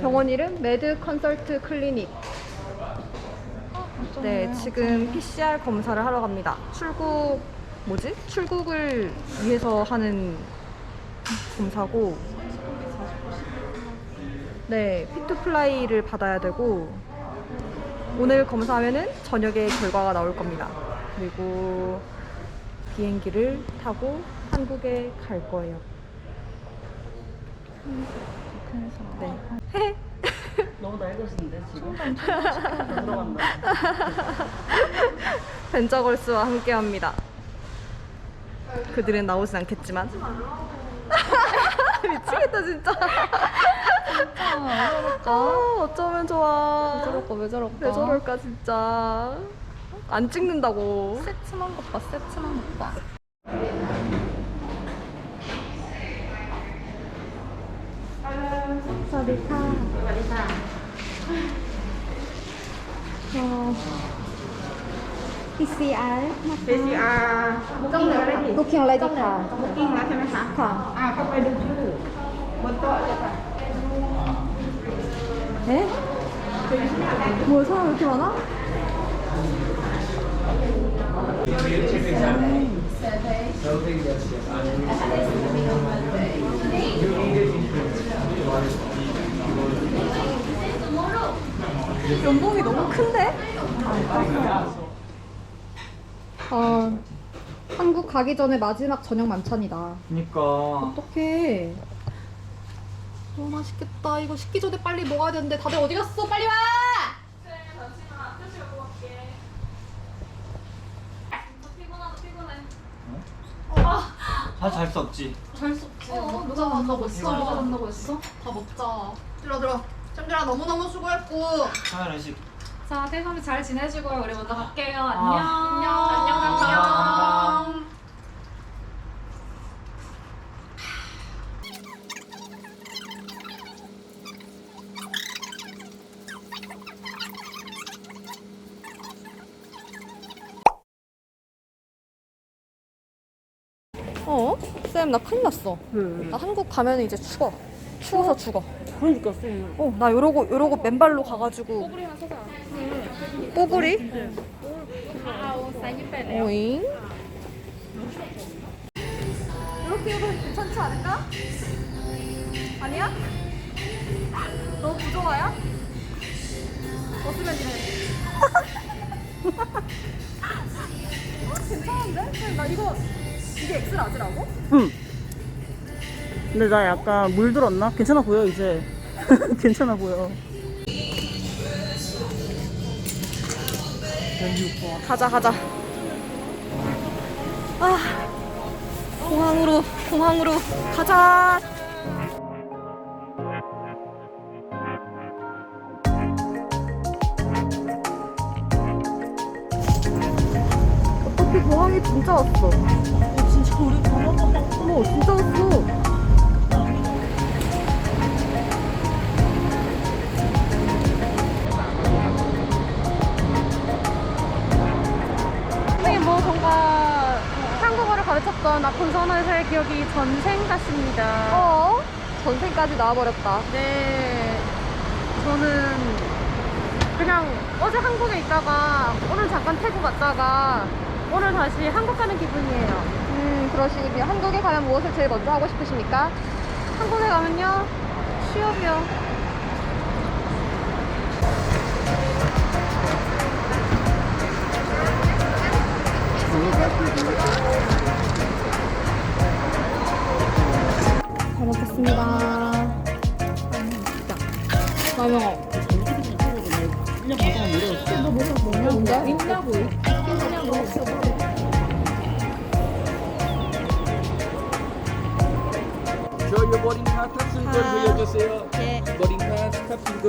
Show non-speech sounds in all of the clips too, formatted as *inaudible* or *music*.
병원 이름 매드 컨설트 클리닉. 네, 지금 PCR 검사를 하러 갑니다. 출국 뭐지? 출국을 위해서 하는 검사고. 네, 피투플라이를 받아야 되고 오늘 검사하면은 저녁에 결과가 나올 겁니다. 그리고 비행기를 타고 한국에 갈 거예요. 네. *laughs* 너무 낡으신데 지금? *laughs* 들어간다. *laughs* 벤저걸스와 함께합니다. 그들은 나오진 않겠지만. 미치겠다 진짜. 아, 어쩌면 좋아. 왜 저럴까 왜 저럴까 왜 저럴까 진짜. 안 찍는다고. 새침한 것봐 새침한 것봐 สวัสดีค่ะ สวัสดีค่ะก็ PCR นะคะ PCR ก็เหลืออะไรอีก Booking อะไรดีค่ะ บุ๊กิ้งแล้วใช่ไหมคะค่ะ อ่าเข้าไปดูชื่อบนโต๊ะเลยค่ะ เอ๊ะหมูทอดกี่วันละใช่ Something that's just unusual. 연봉이 너무 큰데? 아 한국 가기 전에 마지막 저녁 만찬이다. 그니까. 어떡해. 너무 맛있겠다. 이거 식기 전에 빨리 먹어야 되는데 다들 어디 갔어? 빨리 와! 사실 잘수 없지. 어, 누가 간다고 했어? 누가 간다고 했어? 다 먹자. 들어 들어 챔들아 너무너무 수고했고 카메라 식 자, 태성이 잘 지내시고요. 우리 먼저 갈게요. 안녕. 안녕 안녕 안녕 어? 쌤, 나 큰일 났어. 나 한국 가면 이제 죽어. 추워서 죽어. 그러니까 쌤 어, 나 이러고, 이러고 맨발로 가가지고. 뽀글이만 사자. 뽀글이? 오잉? 이렇게 해도 괜찮지 않을까? 아니야? 너무 부조화야? 벗으면 이래. *laughs* 어, 괜찮은데? 쌤, 나 이거, 이게 엑스라지라고? 응. 근데 나 약간 물들었나? 괜찮아 보여 이제? *laughs* 괜찮아 보여. 가자 가자. 아 공항으로 공항으로 가자. 어떻게 공항에 진짜 왔어. 진짜 방금 어머 진짜 선호의 기억이 전생 같습니다. 어? 전생까지 나와버렸다. 네. 저는 그냥 어제 한국에 있다가 오늘 잠깐 태국 갔다가 오늘 다시 한국 가는 기분이에요. 음, 그러시군요. 한국에 가면 무엇을 제일 먼저 하고 싶으십니까? 한국에 가면요. 취업이요. 그냥 뭐냐? 있냐고 Show your boarding pass 탑승권. 예. boarding pass 탑승권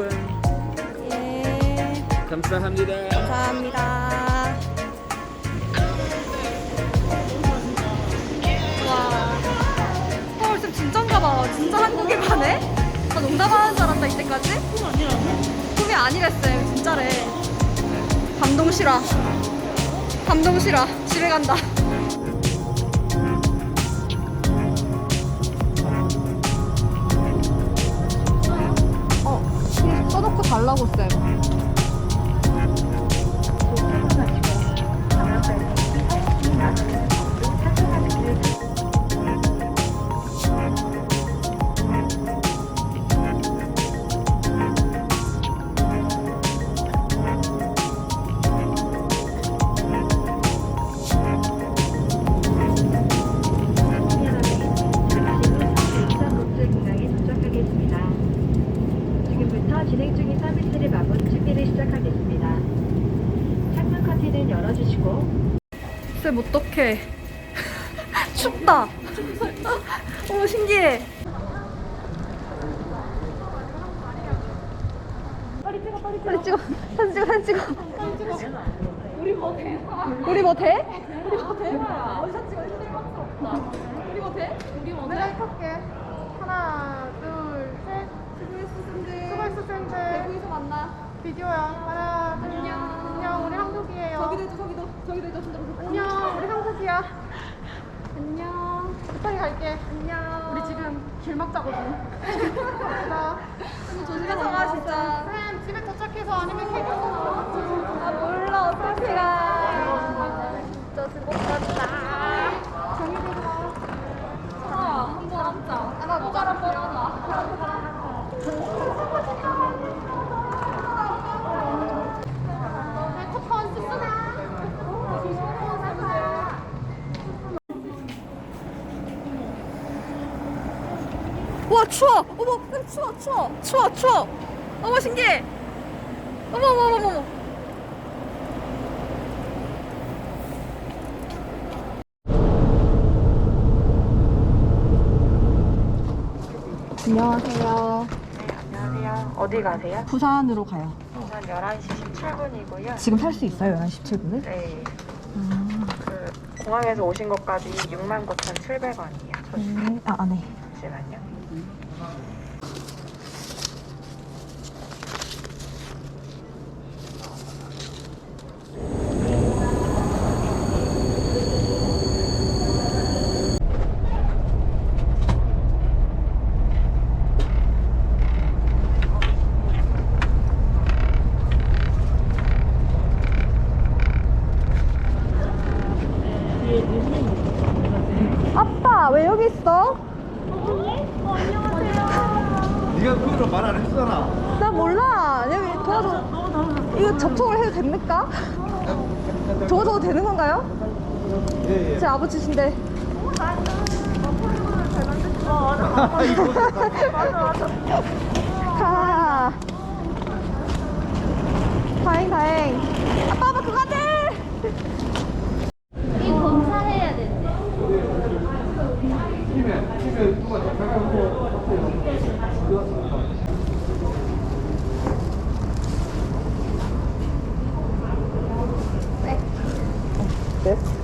예. 감사합니다. 감사합니다. 나 농담하는 줄 알았다, 이때까지? 꿈 아니라고? 꿈이 아니랬어요. 진짜래. 감동 실화. 감동 실화. 집에 간다. 어. 달라고 쌤. 쌤 어떡해. *laughs* 춥다. *laughs* 어머 신기해. 빨리 찍어 빨리 찍어. 사진 찍어 사진 찍어. 우리 뭐 돼? 우리 뭐 돼? 우리 뭐 돼? 어디서 찍어. 우리 뭐 돼? 우리 뭐 돼? 내가 할게. 하나 둘셋. 수고했어 쌤들. 수고했어 쌤들. 대구에서 만나. 비디오야. 하나 저기도 해줘 저기도. 저기도 해줘 안녕. 우리 한국이야. 안녕. 급하게 갈게. 안녕. 우리 지금 길 막 자거든. 나 *laughs* 조심해서 가 진짜. 쌤 집에 도착해서 아니면 캐릭터 아몰라 어떡해 가 진짜 즐겁다 정유리 가 한번 앉자 아나 모자라 버려놔 커먼 쓰쓰나 와 추워 어머 쌤 추워 추워 추워 추워 어머 신기해 어머 어머 어머 어머 안녕하세요. 안녕하세요. 어디 가세요? 부산으로 가요. 부산 11시 17분이고요. 지금 탈 수 있어요? 11시 17분을? 네. 그 공항에서 오신 것까지 69,700원이에요. 네. 아, 안 해. 잠시만요. 아빠 왜 여기 있어? 네가 그거를 말 안 했잖아. 나 몰라 도와줘 이거 접촉을 해도 됩니까? 도와줘도 되는 건가요? 제 아버지신데 *laughs* 가 다행 다행 아빠 아빠 그거 안 돼 this